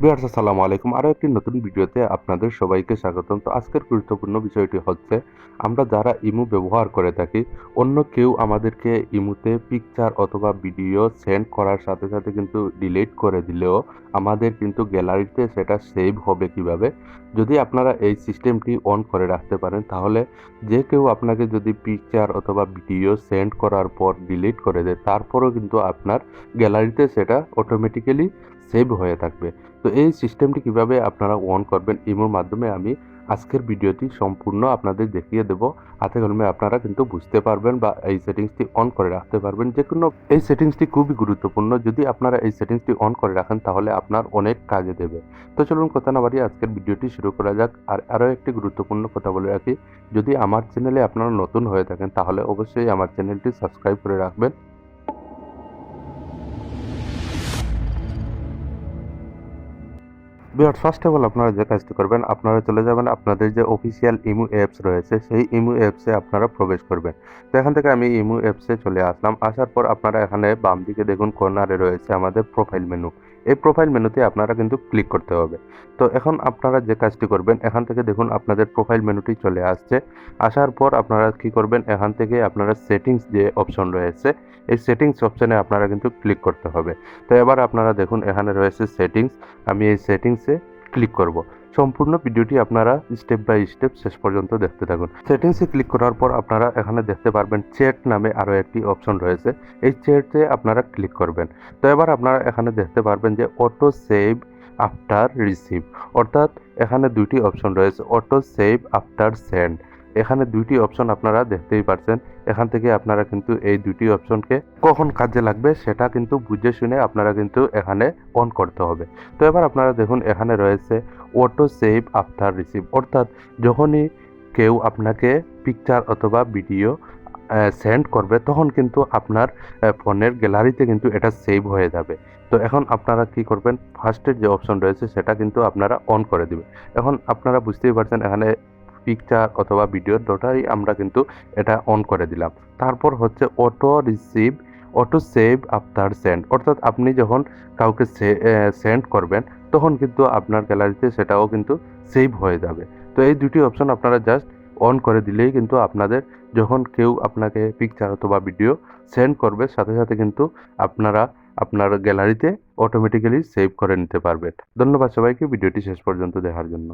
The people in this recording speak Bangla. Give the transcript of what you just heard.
বিহার আসসালামু আলাইকুম। আরও একটি নতুন ভিডিওতে আপনাদের সবাইকে স্বাগতম। তো আজকের গুরুত্বপূর্ণ বিষয়টি হচ্ছে, আমরা যারা ইমু ব্যবহার করে থাকি, অন্য কেউ আমাদেরকে ইমুতে পিকচার অথবা ভিডিও সেন্ড করার সাথে সাথে কিন্তু ডিলিট করে দিলেও আমাদের কিন্তু গ্যালারিতে সেটা সেভ হবে কীভাবে? যদি আপনারা এই সিস্টেমটি অন করে রাখতে পারেন, তাহলে যে কেউ আপনাকে যদি পিকচার অথবা ভিডিও সেন্ড করার পর ডিলিট করে দেয়, তারপরেও কিন্তু আপনার গ্যালারিতে সেটা অটোমেটিক্যালি সেভ হয়ে থাকবে। তো এই সিস্টেমটি কীভাবে আপনারা অন করবেন ইমোর মাধ্যমে আমি আজকের ভিডিওটি সম্পূর্ণ আপনাদের দেখিয়ে দেব। হাতে কলমে আপনারা কিন্তু বুঝতে পারবেন বা এই সেটিংসটি অন করে রাখতে পারবেন। যে কোনো এই সেটিংসটি খুবই গুরুত্বপূর্ণ। যদি আপনারা এই সেটিংসটি অন করে রাখেন তাহলে আপনার অনেক কাজে দেবে। তো চলুন কথা না বাড়িয়ে আজকের ভিডিওটি শুরু করা যাক। আর আরও একটি গুরুত্বপূর্ণ কথা বলে রাখি, যদি আমার চ্যানেলে আপনারা নতুন হয়ে থাকেন তাহলে অবশ্যই আমার চ্যানেলটি সাবস্ক্রাইব করে রাখবেন। বিহার ফার্স্ট অফ অল আপনারা যে কাজটি করবেন, আপনারা চলে যাবেন আপনাদের যে অফিসিয়াল ইমু অ্যাপস রয়েছে, সেই ইমু অ্যাপসে আপনারা প্রবেশ করবেন। তো এখান থেকে আমি ইমু অ্যাপসে চলে আসলাম। আসার পর আপনারা এখানে বাম দিকে দেখুন কর্নারে রয়েছে আমাদের প্রোফাইল মেনু এই প্রোফাইল মেনুতে আপনারা কিন্তু ক্লিক করতে হবে। তো এখন আপনারা যে কাজটি করবেন, এখান থেকে দেখুন আপনাদের প্রোফাইল মেনুটি চলে আসছে। আসার পর আপনারা কি করবেন, এখান থেকে আপনারা সেটিংস যে অপশন রয়েছে, এই সেটিংস অপশনে আপনারা কিন্তু ক্লিক করতে হবে। তো এবার আপনারা দেখুন, এখানে রয়েছে সেটিংস আমি এই সেটিংসে ক্লিক করব। সম্পূর্ণ ভিডিওটি আপনারা স্টেপ বাই স্টেপ শেষ পর্যন্ত দেখতে থাকুন। সেটিংসে ক্লিক করার পর আপনারা এখানে দেখতে পারবেন চ্যাট নামে আরও একটি অপশন রয়েছে। এই চ্যাটে আপনারা ক্লিক করবেন। তো এবার আপনারা এখানে দেখতে পারবেন যে অটো সেভ আফটার রিসিভ অর্থাৎ এখানে দুইটি অপশন রয়েছে অটো সেভ আফটার সেন্ড এখানে দুইটি অপশন আপনারা দেখতেই পারছেন। এখান থেকে আপনারা কিন্তু এই দুটি অপশনকে কখন কাজে লাগবে সেটা কিন্তু বুঝে শুনে আপনারা কিন্তু এখানে অন করতে হবে। তো এবার আপনারা দেখুন, এখানে রয়েছে অটো সেভ আফটার রিসিভ অর্থাৎ যখনই কেউ আপনাকে পিকচার অথবা ভিডিও সেন্ড করবে, তখন কিন্তু আপনার ফোনের গ্যালারিতে কিন্তু এটা সেভ হয়ে যাবে। তো এখন আপনারা কি করবেন? ফার্স্টের যে অপশন রয়েছে, সেটা কিন্তু আপনারা অন করে দিবেন। এখন আপনারা বুঝতেই পারছেন, এখানে পিকচার অথবা ভিডিও দুটাই আমরা কিন্তু এটা অন করে দিলাম। তারপর হচ্ছে auto receive auto save after send অর্থাৎ আপনি যখন কাউকে সেন্ড করবেন, তখন কিন্তু আপনার গ্যালারিতে সেটাও কিন্তু সেভ হয়ে যাবে। তো এই দুটি অপশন আপনারা জাস্ট অন করে দিলেই কিন্তু আপনাদের যখন কেউ আপনাকে পিকচার অথবা ভিডিও সেন্ড করবে, সাথে সাথে কিন্তু আপনারা আপনার গ্যালারিতে অটোমেটিক্যালি সেভ করে নিতে পারবেন ধন্যবাদ সবাইকে ভিডিওটি শেষ পর্যন্ত দেখার জন্য।